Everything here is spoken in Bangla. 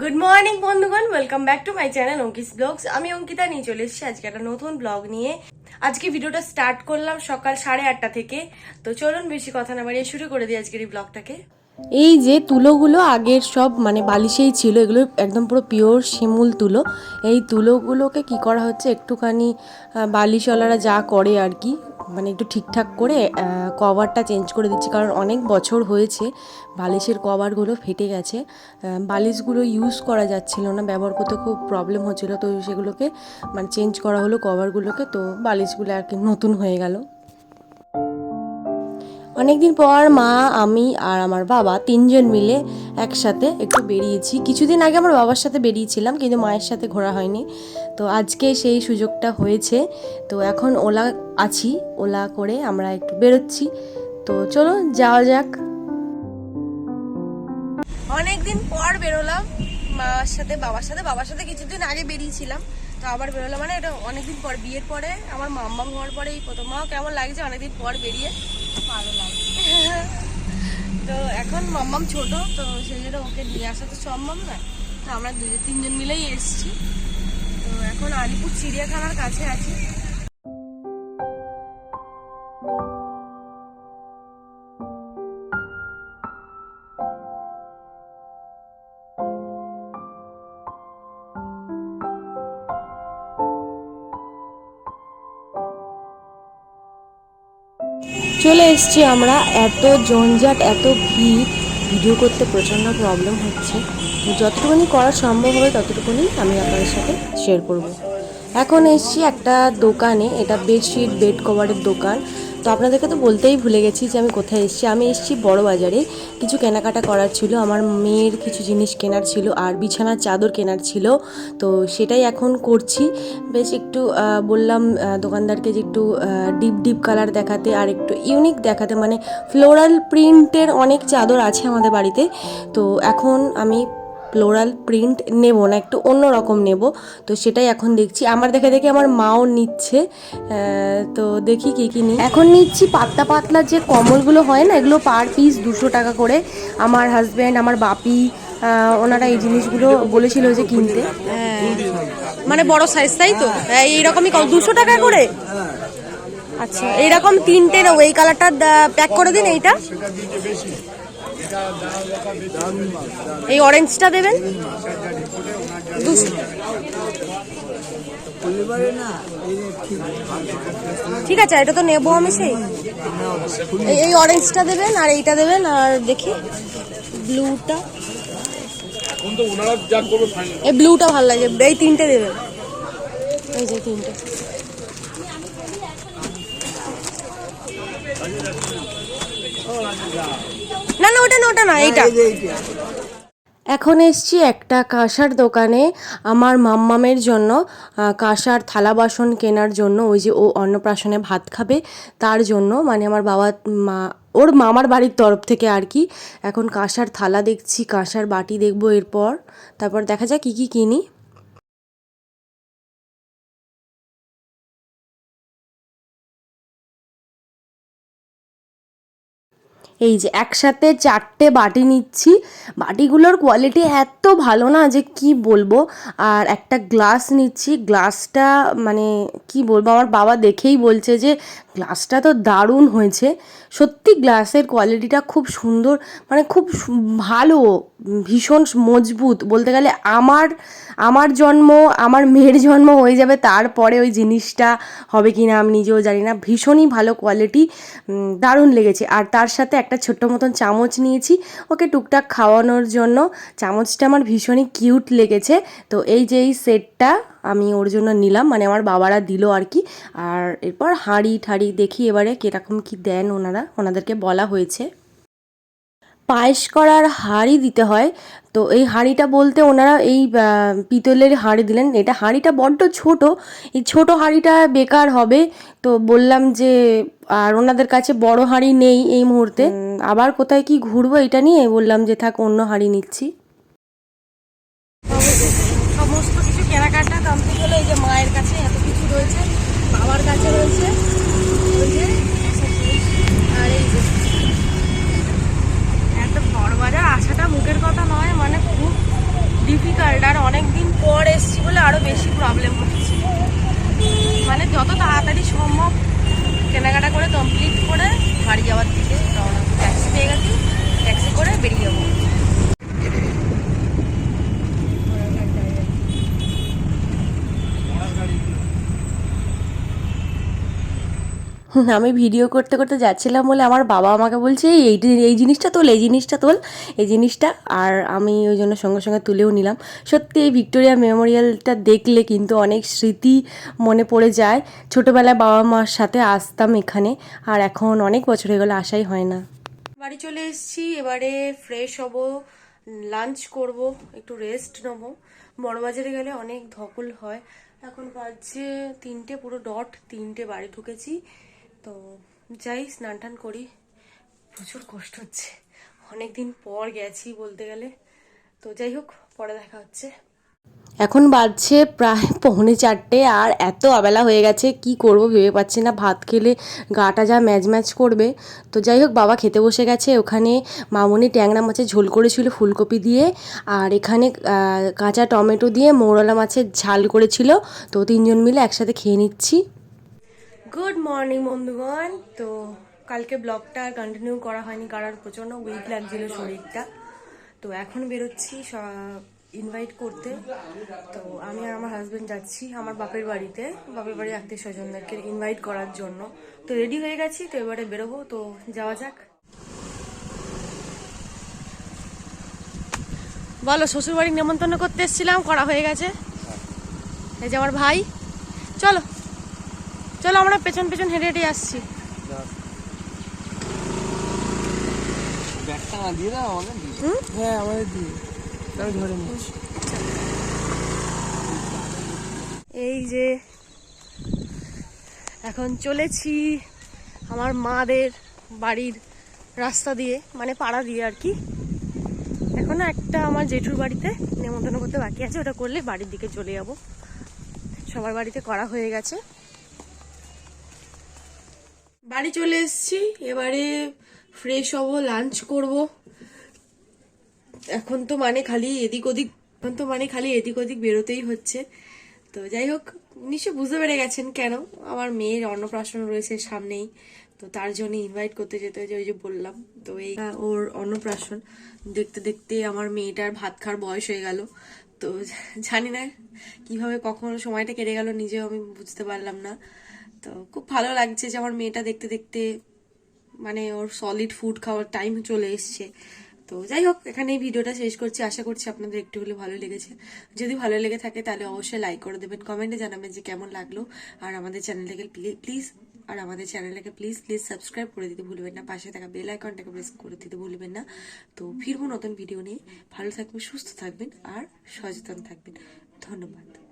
গুড মর্নিং বন্ধুগণ. Welcome back to my channel Anki's vlogs আমি অঙ্কিতা, নিয়ে চলে এসেছি আজকে একটা নতুন ব্লগ নিয়ে। আজকে ভিডিওটা স্টার্ট করলাম সকাল সাড়ে আটটা থেকে। তো চলুন বেশি কথা না বাড়িয়ে শুরু করে দিই আজকের এই ব্লগটাকে এই যে তুলোগুলো আগের সব মানে বালিশেই ছিল, এগুলো একদম পুরো পিওর শিমুল তুলো। এই তুলোগুলোকে কি করা হচ্ছে? একটুখানি বালিশওয়ালারা যা করে আর কি মানে একটু ঠিকঠাক করে কভারটা চেঞ্জ করে দিচ্ছি। কারণ অনেক বছর হয়েছে, বালিশের কভারগুলো ফেটে গেছে। বালিশগুলো ইউজ করা যাচ্ছিল না, ব্যবহার করতে খুব প্রবলেম হচ্ছিল। তো সেগুলোকে মানে চেঞ্জ করা হলো কভারগুলোকে তো বালিশগুলো আর কি নতুন হয়ে গেল। অনেকদিন পর মা, আমি আর আমার বাবা তিনজন মিলে একসাথে একটু বেরিয়েছি। কিছুদিন আগে আমার বাবার সাথে বেরিয়েছিলাম, কিন্তু মায়ের সাথে ঘোরা হয়নি। তো আজকে সেই সুযোগটা হয়েছে। তো এখন ওলা আছি, ওলা করে আমরা একটু বেরোচ্ছি। তো চলো যাওয়া যাক। অনেকদিন পর বেরোলাম, মার সাথে, বাবার সাথে। বাবার সাথে কিছুদিন আগে বেরিয়েছিলাম। তো আবার বেরোলো মানে এটা অনেকদিন পর বিয়ের পরে আমার মাম্মাম হওয়ার পরে এই প্রথম। মাও কেমন লাগছে? অনেকদিন পর বেরিয়ে। ভালো লাগছে। তো এখন মাম্মাম ছোট তো সেই জন্য ওকে নিয়ে আসা তো সম্ভব না তো আমরা দুজন তিনজন মিলেই এসছি। তো এখন আলিপুর চিড়িয়াখানার কাছে আছি। চলে এসছি আমরা। এত জঞ্জাট, এত ভিড়, ভিডিও করতে প্রচণ্ড প্রবলেম হচ্ছে। যতটুকুনি করা সম্ভব হবে, ততটুকুনি আমি আপনাদের সাথে শেয়ার করব। এখন এসছি একটা দোকানে, এটা বেডশিট বেড কভারের দোকান। তো আপনাদেরকে তো বলতেই ভুলে গেছি যে আমি কোথায় এসেছি। আমি এসেছি বড় বাজারে কিছু কেনাকাটা করার ছিল। আমার মেয়ের কিছু জিনিস কেনার ছিল আর বিছানার চাদর কেনার ছিল। তো সেটাই এখন করছি। বেশ একটু বললাম দোকানদারকে যে একটু ডিপ ডিপ কালার দেখাতে আর একটু ইউনিক দেখাতে। মানে ফ্লোরাল প্রিন্টের অনেক চাদর আছে আমাদের বাড়িতে। তো এখন আমি ফ্লোরাল প্রিন্ট নেব না, একটু অন্য রকম নেব। তো সেটাই এখন দেখছি। আমার দেখে দেখে আমার মাও নিচ্ছে। তো দেখি কি কি নিই। এখন নিচ্ছি পাতলা পাতলা যে কম্বলগুলো হয় না, এগুলো পার পিস দুশো টাকা করে। আমার হাজব্যান্ড আমার বাপি ওনারা এই জিনিসগুলো বলেছিল যে কিনতে। মানে বড় সাইজ তাই তো? এইরকমই দুশো টাকা করে? আচ্ছা এইরকম তিনটে নেব। এই কালারটা প্যাক করে দিন এইটা। এই অরেঞ্জটা দেবেন? ঠিক আছে, এটা তো নেব আমি সেই। এই অরেঞ্জটা দেবেন, আর এইটা দেবেন, আর দেখি ব্লুটা এই ব্লুটা ভালো লাগে, এই তিনটে দেবেন। এই যে তিনটে। না না ওটা না ওটা না এইটা। এখন এসছি একটা কাঁসার দোকানে আমার মাম্মামের জন্য কাঁসার থালা বাসন কেনার জন্য ওই যে ও অন্নপ্রাশনে ভাত খাবে তার জন্য মানে আমার বাবা মা ওর মামার বাড়ির তরফ থেকে আর কি এখন কাঁসার থালা দেখছি কাঁসার বাটি দেখব এরপর তারপর দেখা যাক কী কী কিনি। এই যে একসাথে চারটে বাটি নিচ্ছি। বাটিগুলোর কোয়ালিটি এত ভালো না যে কি বলব। আর একটা গ্লাস নিচ্ছি। গ্লাসটা মানে কি বলব, আমার বাবা দেখেই বলছে যে গ্লাসটা তো দারুণ হয়েছে। সত্যি গ্লাসের কোয়ালিটিটা খুব সুন্দর মানে খুব ভালো। ভীষণ মজবুত। বলতে গেলে আমার আমার জন্ম, আমার মেয়ের জন্ম হয়ে যাবে তারপরে ওই জিনিসটা হবে কি না আমি নিজেও জানি না। ভীষণই ভালো কোয়ালিটি দারুণ লেগেছে। আর তার সাথে একটা ছোট্ট মতন চামচ নিয়েছি, ওকে টুকটাক খাওয়ানোর জন্য। চামচটা আমার ভীষণই কিউট লেগেছে। তো এই যে এই সেটটা আমি ওর জন্য নিলাম মানে আমার বাবারা দিল আর কি। আর এরপর হাঁড়ি ঠাড়ি দেখি এবারে কীরকম কি দেন ওনারা, ওনাদেরকে বলা হয়েছে। পায়েস করার হাঁড়ি দিতে হয়। তো এই হাঁড়িটা বলতে ওনারা এই পিতলের হাঁড়ি দিলেন। এটা হাঁড়িটা বড্ড ছোট। এই ছোট হাঁড়িটা বেকার হবে। তো বললাম যে, আর ওনাদের কাছে বড় হাঁড়ি নেই এই মুহূর্তে। আবার কোথায় কি ঘুরবো এটা নিয়ে বললাম যে, থাক, অন্য হাঁড়ি নিচ্ছি। সমস্ত কিছু কেনাকাটা কমপ্লিট হলো। এই যে মায়ের কাছে এত কিছু রয়েছে, বাবার কাছে রয়েছে ওই যে আর এই যে এত বড় বাজার আসাটা মুখের কথা নয় মানে খুব ডিফিকাল্ট পর এসছি বলে আরও বেশি প্রবলেম হচ্ছে। মানে যত তাড়াতাড়ি সম্ভব কেনাকাটা করে কমপ্লিট করে বাড়ি যাওয়ার দিকে ট্যাক্সি পেয়ে গেছি। ট্যাক্সি করে বেরিয়ে যাব হুম, আমি ভিডিও করতে করতে যাচ্ছিলাম বলে আমার বাবা আমাকে বলছে "এই, এই জিনিসটা তোল এই জিনিসটা তোল এই জিনিসটা। আর আমি ওই জন্য সঙ্গে সঙ্গে তুলেও নিলাম। সত্যি এই ভিক্টোরিয়া মেমোরিয়ালটা দেখলে কিন্তু অনেক স্মৃতি মনে পড়ে যায়। ছোটোবেলায় বাবা মার সাথে আসতাম এখানে আর এখন অনেক বছর হয়ে গেলো আসাই হয় না। বাড়ি চলে এসেছি এবারে ফ্রেশ হব লাঞ্চ করব একটু রেস্ট নেব। বড়বাজারে গেলে অনেক ধকল হয়। এখন বাজছে তিনটে পুরো ডট তিনটে বাড়ি ঢুকেছি। তো যাই, স্নান টান করি। প্রচুর কষ্ট হচ্ছে। অনেকদিন পর গেছি বলতে গেলে। তো যাই হোক, পরে দেখা হচ্ছে। এখন বাজছে প্রায় পৌনে চারটে আর এত অবেলা হয়ে গেছে, কি করব ভেবে পাচ্ছি না। ভাত খেলে গাটা যা ম্যাচ ম্যাচ করবে। তো যাই হোক, বাবা খেতে বসে গেছে। ওখানে মামনি ট্যাংরা মাছের ঝোল করেছিল ফুলকপি দিয়ে। আর এখানে কাঁচা টমেটো দিয়ে মৌরলা মাছের ঝাল করেছিল। তো তিনজন মিলে একসাথে খেয়ে নিচ্ছি। গুড মর্নিং বন্ধুগণ। তো কালকে ব্লগটা আর কন্টিনিউ করা হয়নি কারণ প্রচণ্ড উইক লাগছিল শরীরটা। তো এখন বেরোচ্ছি ইনভাইট করতে। তো আমি আর আমার হাজব্যান্ড যাচ্ছি আমার বাপের বাড়িতে। বাপের বাড়ি আত্মীয় স্বজনদেরকে ইনভাইট করার জন্য। তো রেডি হয়ে গেছি, তো এবারে বেরোবো। তো যাওয়া যাক। বলো শ্বশুরবাড়ি নেমন্তন্ন করতে এসেছিলাম, করা হয়ে গেছে। এই যে আমার ভাই। চলো। চলো আমরা পেছন পেছন হেঁটে হেঁটে আসছি? হ্যাঁ এই যে এখন চলেছি আমার মাদের বাড়ির রাস্তা দিয়ে মানে পাড়া দিয়ে আর কি। এখনও একটা আমার জেঠুর বাড়িতে নেমন্তন্ন করতে বাকি আছে ওটা করলে বাড়ির দিকে চলে যাব। সবার বাড়িতে করা হয়ে গেছে। বাড়ি চলে এসেছি। এবারে ফ্রেশ হব লাঞ্চ করব। এখন তো মানে খালি এদিক ওদিক, এখন তো মানে খালি এদিক ওদিক বেরোতেই হচ্ছে। তো যাই হোক নিশ্চয় বুঝতে পেরে গেছেন কেন? আমার মেয়ের অন্নপ্রাশন রয়েছে সামনেই। তো তার জন্য ইনভাইট করতে যেতে হয়েছে, ওই যে বললাম। তো এই ওর অন্নপ্রাশন দেখতে দেখতে আমার মেয়েটার ভাত খাওয়ার বয়স হয়ে গেল। তো জানি না কীভাবে কখন সময়টা কেটে গেল, নিজেও আমি বুঝতে পারলাম না। তো খুব ভালো লাগছে যে আমার মেয়েটা দেখতে দেখতে মানে ওর সলিড ফুড খাওয়ার টাইম চলে এসছে। তো যাই হোক এখানে এই ভিডিওটা শেষ করছি। আশা করছি আপনাদের একটু হলে ভালো লেগেছে। যদি ভালো লেগে থাকে তাহলে অবশ্যই লাইক করে দেবেন কমেন্টে জানাবেন যে কেমন লাগল। আর আমাদের চ্যানেলটাকে প্লিজ আর আমাদের চ্যানেলটাকে প্লিজ প্লিজ সাবস্ক্রাইব করে দিতে ভুলবেন না। পাশে থাকা বেল আইকনটাকে প্রেস করে দিতে ভুলবেন না। তো ফিরবো নতুন ভিডিও নিয়ে। ভালো থাকবেন, সুস্থ থাকবেন, আর সচেতন থাকবেন। ধন্যবাদ।